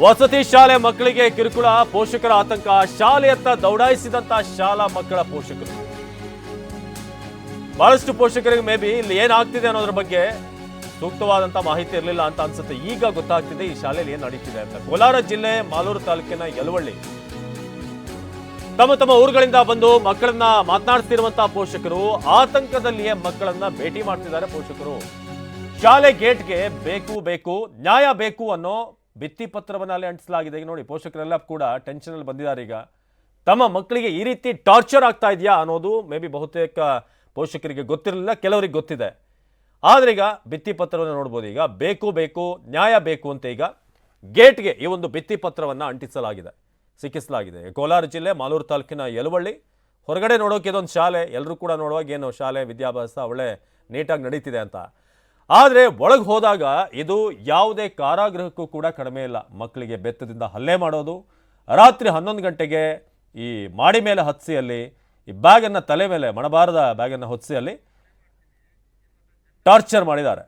ವಸತಿ ಶಾಲೆ ಮಕ್ಕಳಿಗೆ ಕಿರುಕುಳ, ಪೋಷಕರ ಆತಂಕ, ಶಾಲೆಯತ್ತ ದೌಡಾಯಿಸಿದಂತ ಶಾಲಾ ಮಕ್ಕಳ ಪೋಷಕರು. ಬಹಳಷ್ಟು ಪೋಷಕರಿಗೆ ಮೇ ಬಿ ಇಲ್ಲಿ ಏನಾಗ್ತಿದೆ ಅನ್ನೋದ್ರ ಬಗ್ಗೆ ಸೂಕ್ತವಾದಂತ ಮಾಹಿತಿ ಇರಲಿಲ್ಲ ಅಂತ ಅನ್ಸುತ್ತೆ. ಈಗ ಗೊತ್ತಾಗ್ತಿದೆ ಈ ಶಾಲೆಯಲ್ಲಿ ಏನ್ ನಡೀತಿದೆ ಅಂತ. ಕೋಲಾರ ಜಿಲ್ಲೆ ಮಾಲೂರು ತಾಲೂಕಿನ ಯಲವಳ್ಳಿ. ತಮ್ಮ ತಮ್ಮ ಊರುಗಳಿಂದ ಬಂದು ಮಕ್ಕಳನ್ನ ಮಾತನಾಡ್ತಿರುವಂತಹ ಪೋಷಕರು, ಆತಂಕದಲ್ಲಿಯೇ ಮಕ್ಕಳನ್ನ ಭೇಟಿ ಮಾಡ್ತಿದ್ದಾರೆ ಪೋಷಕರು. ಶಾಲೆ ಗೇಟ್ಗೆ ಬೇಕು ಬೇಕು, ನ್ಯಾಯ ಬೇಕು ಅನ್ನೋ ಭಿತ್ತಿ ಪತ್ರವನ್ನ ಅಲ್ಲಿ ಅಂಟಿಸಲಾಗಿದೆ. ನೋಡಿ, ಪೋಷಕರೆಲ್ಲ ಕೂಡ ಟೆನ್ಷನ್ ಅಲ್ಲಿ ಬಂದಿದ್ದಾರೆ ಈಗ. ತಮ್ಮ ಮಕ್ಕಳಿಗೆ ಈ ರೀತಿ ಟಾರ್ಚರ್ ಆಗ್ತಾ ಇದೆಯಾ ಅನ್ನೋದು ಮೇ ಬಿ ಬಹುತೇಕ ಪೋಷಕರಿಗೆ ಗೊತ್ತಿರಲಿಲ್ಲ, ಕೆಲವರಿಗೆ ಗೊತ್ತಿದೆ. ಆದ್ರೆ ಈಗ ಭಿತ್ತಿ ಪತ್ರವನ್ನು ನೋಡ್ಬೋದು. ಈಗ ಬೇಕು ಬೇಕು, ನ್ಯಾಯ ಬೇಕು ಅಂತ ಈಗ ಗೇಟ್ಗೆ ಈ ಒಂದು ಭಿತ್ತಿ ಪತ್ರವನ್ನು ಅಂಟಿಸಲಾಗಿದೆ, ಸಿಕ್ಕಿಸಲಾಗಿದೆ. ಕೋಲಾರ ಜಿಲ್ಲೆ, ಮಾಲೂರು ತಾಲೂಕಿನ ಯಲವಳ್ಳಿ. ಹೊರಗಡೆ ನೋಡೋಕೆ ಇದೊಂದು ಶಾಲೆ. ಎಲ್ಲರೂ ಕೂಡ ನೋಡುವಾಗ ಏನು ಶಾಲೆ, ವಿದ್ಯಾಭ್ಯಾಸ ಒಳ್ಳೆ ನೀಟಾಗಿ ನಡೀತಿದೆ ಅಂತ. ಆದರೆ ಒಳಗೆ ಹೋದಾಗ ಇದು ಯಾವುದೇ ಕಾರಾಗೃಹಕ್ಕೂ ಕೂಡ ಕಡಿಮೆ ಇಲ್ಲ. ಮಕ್ಕಳಿಗೆ ಬೆತ್ತದಿಂದ ಹಲ್ಲೆ ಮಾಡೋದು, ರಾತ್ರಿ ಹನ್ನೊಂದು ಗಂಟೆಗೆ ಈ ಮಾಡಿ ಮೇಲೆ ಹತ್ಸಿಯಲ್ಲಿ, ಈ ಬ್ಯಾಗನ್ನು ತಲೆ ಮೇಲೆ, ಮಣಬಾರದ ಬ್ಯಾಗನ್ನು ಹೊತ್ಸಿಯಲ್ಲಿ ಟಾರ್ಚರ್ ಮಾಡಿದ್ದಾರೆ.